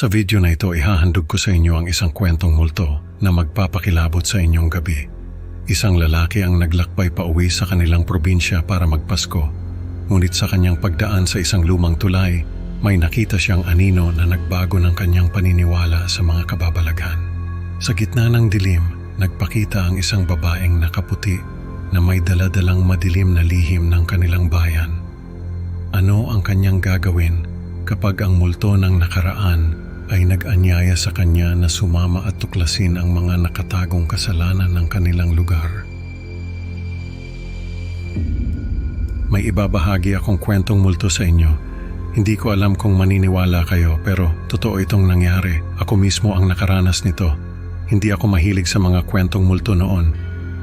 Sa video na ito, ihahandog ko sa inyo ang isang kwentong multo na magpapakilabot sa inyong gabi. Isang lalaki ang naglakbay pa uwi sa kanilang probinsya para magpasko. Ngunit sa kanyang pagdaan sa isang lumang tulay, may nakita siyang anino na nagbago ng kanyang paniniwala sa mga kababalaghan. Sa gitna ng dilim, nagpakita ang isang babaeng nakaputi na may daladalang madilim na lihim ng kanilang bayan. Ano ang kanyang gagawin kapag ang multo ng nakaraan ay nag-anyaya sa kanya na sumama at tuklasin ang mga nakatagong kasalanan ng kanilang lugar? May ibabahagi akong kwentong multo sa inyo. Hindi ko alam kung maniniwala kayo pero totoo itong nangyari. Ako mismo ang nakaranas nito. Hindi ako mahilig sa mga kwentong multo noon.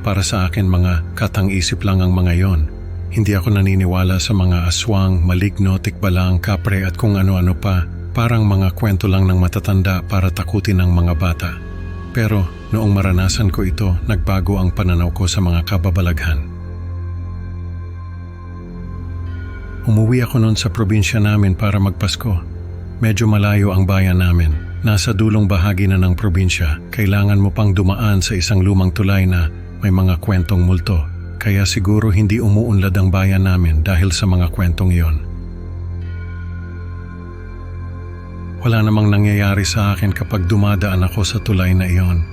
Para sa akin mga katang-isip lang ang mga yon. Hindi ako naniniwala sa mga aswang, maligno, tikbalang, kapre at kung ano-ano pa. Parang mga kwento lang ng matatanda para takutin ang mga bata. Pero noong maranasan ko ito, nagbago ang pananaw ko sa mga kababalaghan. Umuwi ako noon sa probinsya namin para magpasko. Medyo malayo ang bayan namin. Nasa dulong bahagi na ng probinsya, kailangan mo pang dumaan sa isang lumang tulay na may mga kwentong multo. Kaya siguro hindi umuunlad ang bayan namin dahil sa mga kwentong iyon. Wala namang nangyayari sa akin kapag dumadaan ako sa tulay na iyon.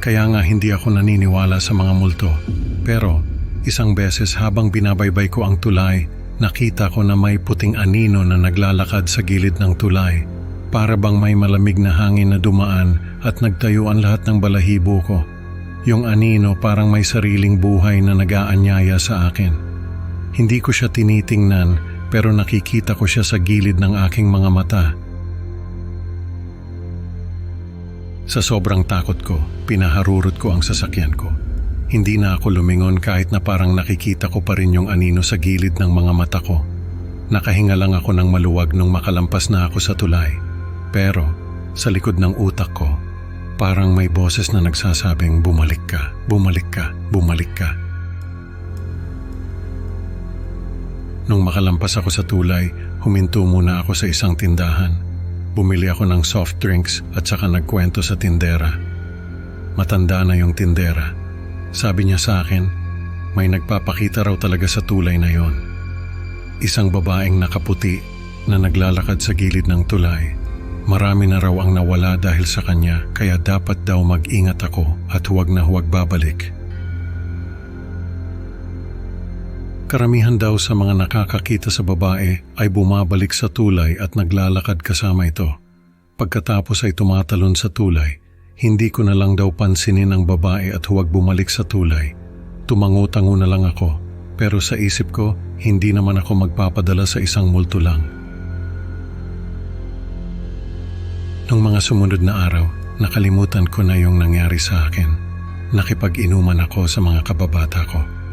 Kaya nga hindi ako naniniwala sa mga multo. Pero isang beses habang binabaybay ko ang tulay, nakita ko na may puting anino na naglalakad sa gilid ng tulay. Para bang may malamig na hangin na dumaan at nagtayo ang lahat ng balahibo ko. Yung anino parang may sariling buhay na nag-aanyaya sa akin. Hindi ko siya tinitingnan pero nakikita ko siya sa gilid ng aking mga mata. Sa sobrang takot ko, pinaharurot ko ang sasakyan ko. Hindi na ako lumingon kahit na parang nakikita ko pa rin yung anino sa gilid ng mga mata ko. Nakahinga lang ako ng maluwag nung makalampas na ako sa tulay. Pero sa likod ng utak ko, parang may boses na nagsasabing bumalik ka, bumalik ka, bumalik ka. Nung makalampas ako sa tulay, huminto muna ako sa isang tindahan. Bumili ako ng soft drinks at saka nagkwento sa tindera. Matanda na yung tindera. Sabi niya sa akin, may nagpapakita raw talaga sa tulay na yon. Isang babaeng nakaputi na naglalakad sa gilid ng tulay. Marami na raw ang nawala dahil sa kanya kaya dapat daw mag-ingat ako at huwag na huwag babalik. Karamihan daw sa mga nakakakita sa babae ay bumabalik sa tulay at naglalakad kasama ito. Pagkatapos ay tumatalon sa tulay, hindi ko na lang daw pansinin ang babae at huwag bumalik sa tulay. Tumango-tango na lang ako, pero sa isip ko, hindi naman ako magpapadala sa isang multo lang. Nung mga sumunod na araw, nakalimutan ko na yung nangyari sa akin. Nakipag-inuman ako sa mga kababata ko.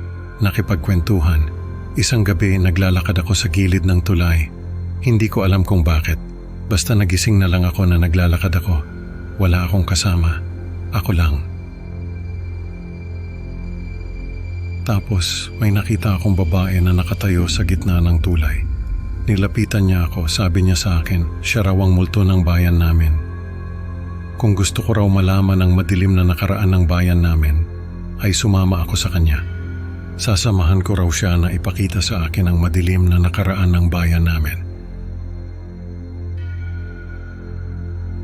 Nakipagkwentuhan. Isang gabi naglalakad ako sa gilid ng tulay. Hindi ko alam kung bakit. Basta nagising na lang ako na naglalakad ako. Wala akong kasama. Ako lang. Tapos may nakita akong babae na nakatayo sa gitna ng tulay. Nilapitan niya ako, sabi niya sa akin, siya raw ang multo ng bayan namin. Kung gusto ko raw malaman ang madilim na nakaraan ng bayan namin, ay sumama ako sa kanya. Sasamahan ko raw siya na ipakita sa akin ang madilim na nakaraan ng bayan namin.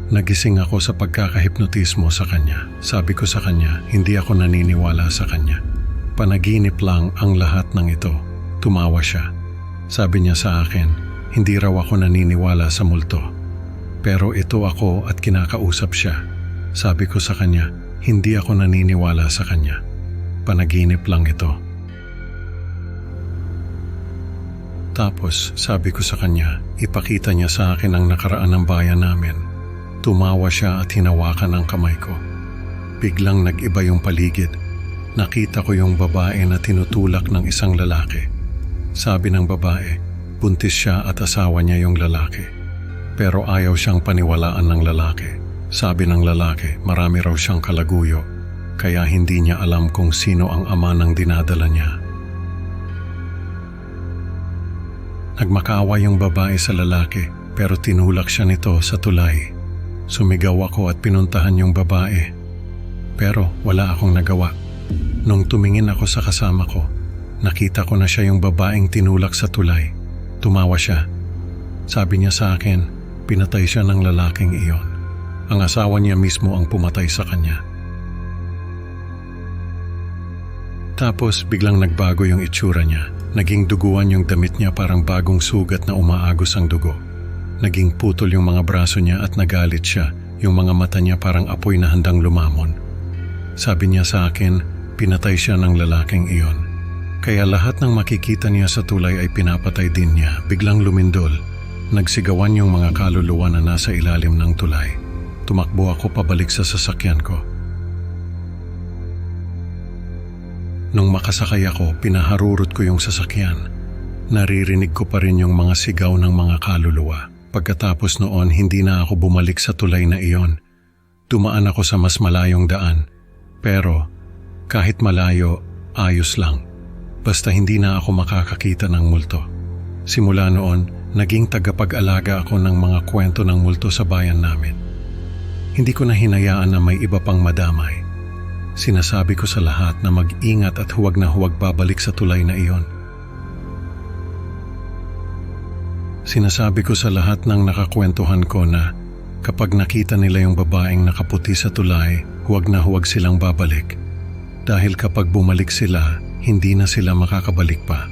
Nagising ako sa pagkakahipnotismo sa kanya. Sabi ko sa kanya, hindi ako naniniwala sa kanya. Panaginip lang ang lahat ng ito. Tumawa siya. Sabi niya sa akin, hindi raw ako naniniwala sa multo. Pero ito ako at kinakausap siya. Sabi ko sa kanya, hindi ako naniniwala sa kanya. Panaginip lang ito. Tapos sabi ko sa kanya, ipakita niya sa akin ang nakaraan ng bayan namin. Tumawa siya at hinawakan ang kamay ko. Biglang nag-iba yung paligid. Nakita ko yung babae na tinutulak ng isang lalaki. Sabi ng babae, buntis siya at asawa niya yung lalaki. Pero ayaw siyang paniwalaan ng lalaki. Sabi ng lalaki, marami raw siyang kalaguyo, kaya hindi niya alam kung sino ang ama ng dinadala niya. Nagmakaawa yung babae sa lalaki pero tinulak siya nito sa tulay. Sumigaw ako at pinuntahan yung babae. Pero wala akong nagawa. Nung tumingin ako sa kasama ko, nakita ko na siya yung babaeng tinulak sa tulay. Tumawa siya. Sabi niya sa akin, pinatay siya ng lalaking iyon. Ang asawa niya mismo ang pumatay sa kanya. Tapos biglang nagbago yung itsura niya. Naging duguan yung damit niya parang bagong sugat na umaagos ang dugo. Naging putol yung mga braso niya at nagalit siya. Yung mga mata niya parang apoy na handang lumamon. Sabi niya sa akin, pinatay siya ng lalaking iyon. Kaya lahat ng makikita niya sa tulay ay pinapatay din niya. Biglang lumindol. Nagsigawan yung mga kaluluwa na nasa ilalim ng tulay. Tumakbo ako pabalik sa sasakyan ko. Nung makasakay ako, pinaharurot ko yung sasakyan. Naririnig ko pa rin yung mga sigaw ng mga kaluluwa. Pagkatapos noon, hindi na ako bumalik sa tulay na iyon. Dumaan ako sa mas malayong daan. Pero kahit malayo, ayos lang. Basta hindi na ako makakakita ng multo. Simula noon, naging tagapag-alaga ako ng mga kwento ng multo sa bayan namin. Hindi ko na hinayaan na may iba pang madamay. Sinasabi ko sa lahat na mag-ingat at huwag na huwag babalik sa tulay na iyon. Sinasabi ko sa lahat ng nakakwentuhan ko na kapag nakita nila yung babaeng nakaputi sa tulay, huwag na huwag silang babalik. Dahil kapag bumalik sila, hindi na sila makakabalik pa.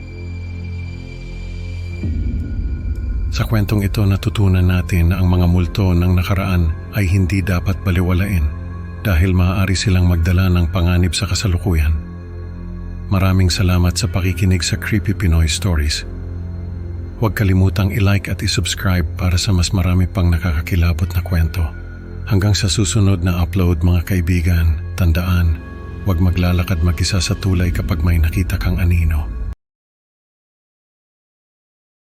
Sa kwentong ito natutunan natin na ang mga multo ng nakaraan ay hindi dapat baliwalain dahil maaari silang magdala ng panganib sa kasalukuyan. Maraming salamat sa pakikinig sa Creepy Pinoy Stories. Huwag kalimutang i-like at i-subscribe para sa mas marami pang nakakakilabot na kwento. Hanggang sa susunod na upload mga kaibigan, tandaan, huwag maglalakad mag-isa sa tulay kapag may nakita kang anino.